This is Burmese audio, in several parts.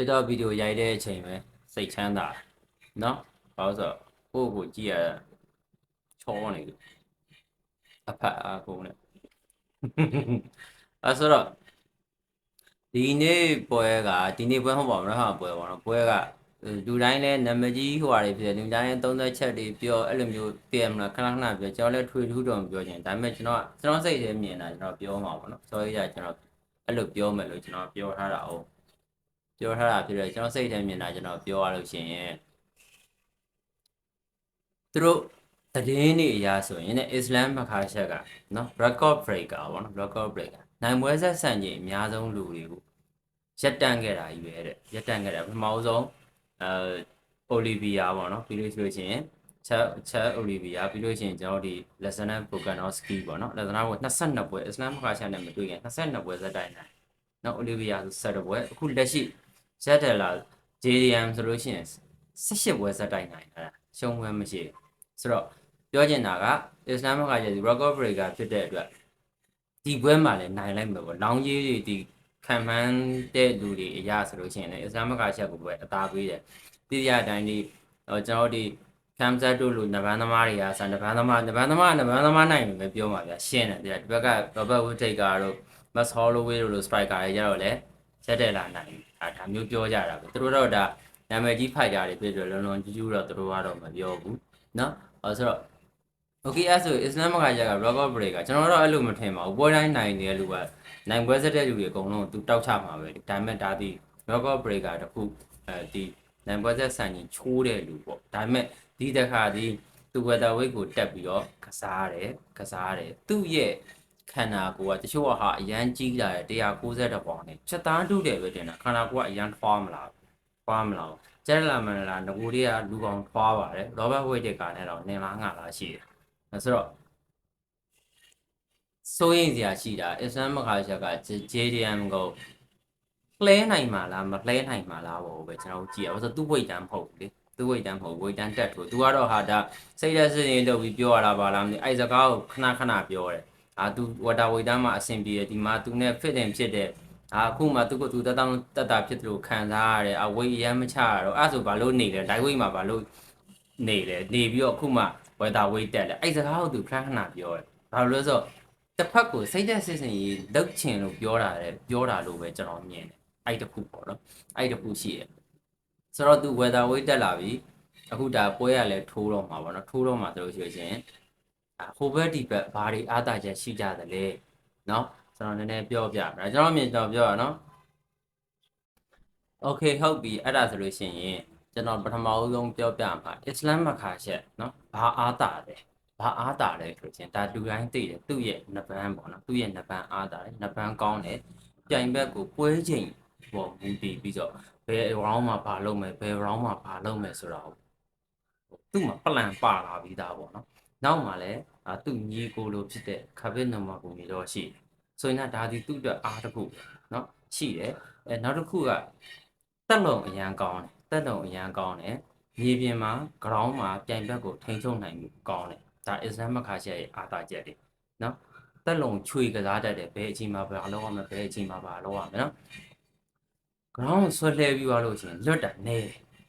TikTok ဗီဒီယိုရိုက်တဲ့အချိန်ပဲစိတ်ချမ်းသာတယ်နော်ဘာလို့ဆိုတော့ကိုယ့်ကိုကြည့်ရတာချောနေလို့အဖက်အားကုန်နဲ့အဲဆိုတော့ဒီနေ့ပွဲကဒီနေ့ပွဲမဟုတ်ပါဘူးနော်ဟာပွဲပေါ့နော်ပွဲကလူတိုင်းလဲနာမည်ကြီးဟိုဟာတွေဖြစ်တယ်လူတိုင်းသုံးသက်ချက်တွေပြောအဲ့လိုမျိုးပြရမလားခဏခဏပြောကျွန်တော်လည်းထွေထူးတော့မပြောချင်ဒါပေမဲ့ကျွန်တော်ကကျွန်တော်စိတ်ထဲမြင်တာကျွန်တော်ပြောမှာပေါ့နော်ဆိုရကျွန်တော်အဲ့လိုပြောမယ်လို့ကျွန်တော်ပြောထားတာဟုတ် ပြောထားတာဖြစ်တယ်ကျွန်တော်စိတ်ထဲမြင်တာကျွန်တော်ပြောရလို့ရှိရင်သူတို့သတင်းတွေအရာဆိုရင်လည်းအစ္စလမ်မခါရှက်ကနော် record breaker ပေါ့နော် record breaker နိုင်ပွဲဆက်ဆန်ကြီးအများဆုံးလူတွေကိုရက်တန့်ခဲ့တာကြီးပဲတဲ့ရက်တန့်ခဲ့တာပထမဆုံးအဲအိုလီဗီယာပေါ့နော်ပြီးလို့ဆိုလို့ရှိရင်ချက်ချက်အိုလီဗီယာပြီးလို့ရှိရင်ကျွန်တော်ဒီ lesson bokanovsky ပေါ့နော် lesson ကို22ပွဲအစ္စလမ်မခါရှက်နဲ့မတွေ့ရင်22ပွဲဇက်တိုင်းနိုင်နော်အိုလီဗီယာဆို17ပွဲအခုလက်ရှိ ဇက်တယ်လာ JDM ဆိုလို့ရှိရင်18ပွဲဇက်တိုက်နိုင်တာရှုံးပွဲမရှိဘူးဆိုတော့ပြောချင်တာကအစ္စလာမ်ကကျဒီ record breaker ဖြစ်တဲ့အတွက်ဒီပွဲမှာလည်းနိုင်လိုက်မှာပေါ့လောင်းကြီးတွေဒီခံမှန်းတဲ့လူတွေအရာဆိုလို့ရှိရင်လည်းအစ္စလာမ်ကချက်ကိုပဲအသာပေးတယ်တိရတိုင်းဒီဟိုကျွန်တော်ဒီကမ်ဇတ်တို့လူနဗန်းသမားတွေကဆန်နဗန်းသမားနဗန်းသမားနဗန်းသမားနိုင်ပြီပဲပြောမှာဗျာရှင်းတယ်ဒီဘက်က Robert Whittaker တို့ Max Holloway တို့လို striker တွေကြတော့လည်းဇက်တယ်လာနိုင်ပြီ ဒါဒါမျိုးပြောကြတာပဲသူတို့တော့ဒါနာမည်ကြီးဖိုက်တာတွေဖြစ်တယ်လုံးလုံးကျူးကျူးတော့သူတို့ကတော့မပြောဘူးเนาะအဲဆိုတော့ okay အဲ့ဆို Islam ကကြက record break ကကျွန်တော်တော့အဲ့လိုမထင်ပါဘူးပွဲတိုင်းနိုင်နေတဲ့လူကနိုင်ပွဲစက်တဲ့လူတွေအကုန်လုံးသူတောက်ချမှာပဲဒါပေမဲ့ဒါဒီ record break ကတခုအဲဒီနိုင်ပွဲစက်ဆန်ကြီးချိုးတဲ့လူပေါ့ဒါပေမဲ့ဒီတစ်ခါဒီသူဝက်တာဝိတ်ကိုတက်ပြီးတော့ကစားတယ်ကစားတယ်သူ့ရဲ့ ခန္ဓာကိုယ်ကတချို့ကဟာအရန်ကြီးလာတယ်190ပေါင်နဲ့ချက်သားတုတယ်ပဲတင်တာခန္ဓာကိုယ်ကအရန်ထွားမလားထွားမလားကျက်လာမလားငကိုတွေကလူကောင်ထွားပါတယ်ရောဘတ်ဝိတ်တက်ကနဲ့တော့နင်လားငါလားရှိတယ်အဲဆိုတော့စိုးရင်စရာရှိတာအစ္စလမ်မခါချက်က JDM ကိုလှဲနိုင်မှာလားမလှဲနိုင်မှာလားဘောပဲကျွန်တော်တို့ကြည့်ရအောင်ဆိုသူ့ဝိတ်တန်းမဟုတ်ဘူးလေသူ့ဝိတ်တန်းမဟုတ်ဝိတ်တန်းတက်ထိုးသူကတော့ဟာဒါစိတ်သက်စစ်ရင်လုပ်ပြီးပြောရတာပါလားမသိအဲ့စကားကိုခဏခဏပြောတယ် အာသူဝတာဝိတ်တန်းမှာအဆင်ပြေတယ်ဒီမှာသူနဲ့ fit in ဖြစ်တယ်အာအခုမှသူကသူတက်တောင်းတက်တာဖြစ်တယ်လို့ခံစားရတယ်အဝိတ်ရမ်းမချရတော့အဲ့ဆိုဘာလို့နေလဲဒိုင်ဝိတ်မှာဘာလို့နေလဲနေပြီးတော့အခုမှဝတာဝိတ်တက်တယ်အဲ့စကားကိုသူခဏခဏပြောတယ်ဘာလို့လဲဆိုတော့တစ်ဖက်ကိုစိတ်သက်စစ်စင်ကြီးလုတ်ချင်လို့ပြောတာလေပြောတာလို့ပဲကျွန်တော်မြင်တယ်အဲ့တခုပေါ့နော်အဲ့တခုရှိတယ်ဆိုတော့သူ weather weight တက်လာပြီအခုဒါပွဲရလဲထိုးတော့မှာပေါ့နော်ထိုးတော့မှာဆိုလို့ရှိရင် ဟိုဘက်ဒီဘက်ဘာတွေအားတာချက်ရှိကြတယ်လဲเนาะကျွန်တော်နည်းနည်းပြောပြမှာကျွန်တော်မြင်ကျွန်တော်ပြောရနော် Okay ဟုတ်ပြီအဲ့ဒါဆိုလို့ရှိရင်ကျွန်တော်ပထမဦးဆုံးပြောပြမှာအစ္စလမ်မခါချက်เนาะဘာအားတာလဲဘာအားတာလဲဆိုရင်ဒါလူတိုင်းသိတယ်သူ့ရဲ့နဗန်းပေါ့နော်သူ့ရဲ့နဗန်းအားတာတယ်နဗန်းကောင်းတယ်ပြိုင်ဘက်ကိုပွဲချိန်ပေါ်မူတည်ပြီးတော့ဘယ် round မှာဘာလုပ်မယ်ဘယ် round မှာဘာလုပ်မယ်ဆိုတော့သူ့မှာ plan ပါလာပြီးသားပေါ့နော် နောက်မှာလည်းသူ့ညီကိုလိုဖြစ်တဲ့ခဗစ်နံပါတ်ကိုနေတော့ရှိတယ်ဆိုရင်ဒါဒီသူ့အတွက်အားတစ်ခုเนาะရှိတယ်အဲနောက်တစ်ခုကတက်လုံအရန်ကောင်းတယ်တက်လုံအရန်ကောင်းတယ်မြေပြင်မှာ ground မှာပြိုင်ဘက်ကိုထိန်းချုပ်နိုင်မှုကောင်းတယ်ဒါအစ္စလမ်မခါရှရဲ့အားသာချက်တွေเนาะတက်လုံချွေကစားတတ်တယ်ဘယ်အချိန်မှာဘာလုပ်ရမလဲဘယ်အချိန်မှာဘာလုပ်ရမလဲเนาะ ground ဆွဲလှဲပြီးသွားလို့ရှိရင်လွတ်တာနဲ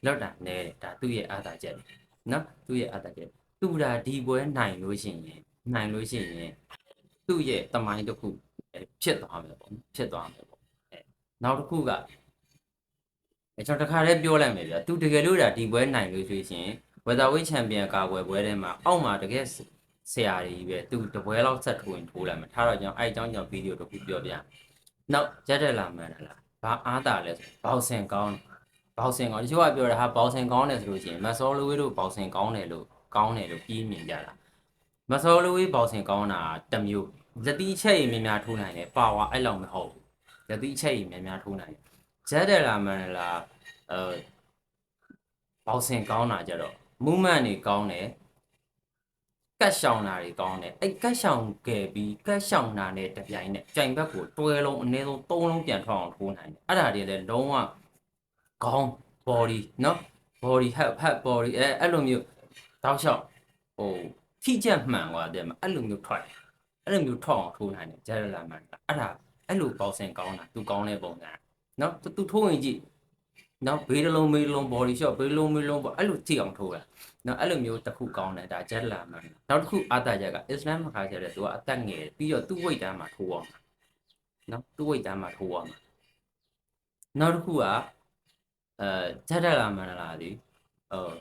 လွတ်တာနဲတယ်ဒါသူ့ရဲ့အားသာချက်တွေနော်သူ့ရဲ့အားသာချက် သူ့ဒါဒီပွဲနိုင်လို့ရှိရင်နိုင်လို့ရှိရင်သူ့ရဲ့တမိုင်းတစ်ခုအဲဖြစ်သွားမယ်ပေါ့ဖြစ်သွားမယ်ပေါ့အဲနောက်တစ်ခုကအဲကျွန်တော်တခါတည်းပြောလိုက်မယ်ဗျာသူတကယ်လို့ဒါဒီပွဲနိုင်လို့ဆိုရင်ဝက်သာဝိတ်ချန်ပီယံကာကွယ်ပွဲထဲမှာအောက်မှာတကယ်ဆရာကြီးပဲသူတပွဲလောက်ဆက်ထိုးရင်ထိုးလိုက်မယ်ထားတော့ကျွန်တော်အဲအကြောင်းကြောင့်ဗီဒီယိုတစ်ခုပြောပြနောက်ရက်တက်လာမှန်းလားဘာအားတာလဲဆိုဘောက်ဆင်ကောင်းဘောက်ဆင်ကောင်းတချို့ကပြောတာဟာဘောက်ဆင်ကောင်းတယ်ဆိုလို့ရှိရင်မဆောလိုဝေးတို့ဘောက်ဆင်ကောင်းတယ်လို့ ကောင်းတယ်လို့ပြီးမြင်ကြတာမဆော်လိုဝေးဘောက်ဆင်ကောင်းတာတမျိုးလက်တိချက်ရည်များများထိုးနိုင်တယ်ပါဝါအဲ့လောက်မဟုတ်ဘူးလက်တိချက်ရည်များများထိုးနိုင်ဂျက်ဒလာမန်လာအဲဘောက်ဆင်ကောင်းတာကြတော့ movement တွေကောင်းတယ်ကတ်ရှောင်တာတွေကောင်းတယ်အဲ့ကတ်ရှောင်ခဲ့ပြီးကတ်ရှောင်တာနဲ့တပြိုင်နက်ကြိုင်ဘက်ကိုတွဲလုံးအနည်းဆုံး၃လုံးပြန်ထွက်အောင်ထိုးနိုင်တယ်အဲ့ဒါတွေလည်းလုံးဝခေါင်း body နော် body head head body အဲအဲ့လိုမျိုး တောက်လျှောက်ဟိုထိကြက်မှန်သွားတယ်မှာအဲ့လိုမျိုးထွက်တယ်အဲ့လိုမျိုးထွက်အောင်ထိုးနိုင်တယ်ဂျယ်လာမှန်အဲ့ဒါအဲ့လိုပေါဆင်ကောင်းတာသူကောင်းတဲ့ပုံစံနော်သူထိုးရင်ကြည့်နော်ဘေးတစ်လုံးမေးလုံး body shot ဘေးလုံးမေးလုံးပေါ့အဲ့လိုထိအောင်ထိုးတာနော်အဲ့လိုမျိုးတစ်ခုကောင်းတယ်ဒါဂျက်လာမှန်နောက်တစ်ခုအာတာရက်ကအစ္စလမ်မှာခါကျတဲ့သူကအသက်ငယ်ပြီးတော့သူ့ဝိတ်တန်းမှာထိုးအောင်နော်သူ့ဝိတ်တန်းမှာထိုးအောင်နောက်တစ်ခုကအဲဂျက်လာမှန်လာသည်ဟို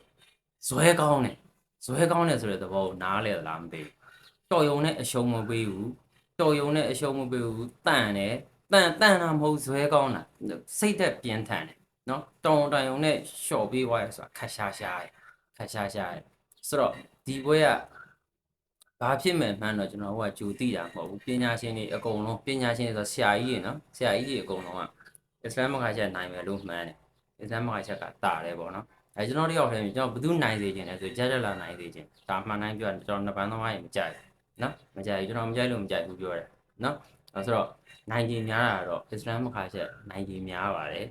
ဇွဲကောင်းတယ် ဇွဲကောင်းတယ်ဆိုတဲ့သဘောကိုနားလဲလားမသိဘူးတော်ယုံနဲ့အရှုံးမပေးဘူးတော်ယုံနဲ့အရှုံးမပေးဘူးတန့်တယ်တန့်တန့်တာမဟုတ်ဇွဲကောင်းတာစိတ်သက်ပြင်းထန်တယ်နော်တောင်တိုင်ုံနဲ့ရှော့ပေးသွားရဆိုတာခက်ရှားရှားရယ်ခက်ရှားရှားရယ်ဆိုတော့ဒီဘွဲကဘာဖြစ်မယ်မှန်းတော့ကျွန်တော်တို့ကကြိုသိတာမဟုတ်ဘူးပညာရှင်တွေအကုန်လုံးပညာရှင်တွေဆိုဆရာကြီးတွေနော်ဆရာကြီးတွေအကုန်လုံးကအစ္စလမ်မခါချက်နိုင်မယ်လို့မှန်းတယ်အစ္စလမ်မခါချက်ကတာတယ်ပေါ့နော် အဲကျွန်တော်တယောက်တည်းမြင်ကျွန်တော်ဘယ်သူနိုင်စေခြင်းလဲဆိုကြက်ကြက်လာနိုင်စေခြင်းဒါမှန်တိုင်းပြောတယ်ကျွန်တော်နှစ်ပန်းသမားရင်မကြိုက်ဘူးနော်မကြိုက်ဘူးကျွန်တော်မကြိုက်လို့မကြိုက်ဘူးပြောတယ်နော်အဲဆိုတော့နိုင်ခြင်းများတာတော့အစ္စလမ်မခါချက်နိုင်ခြင်းများပါတယ်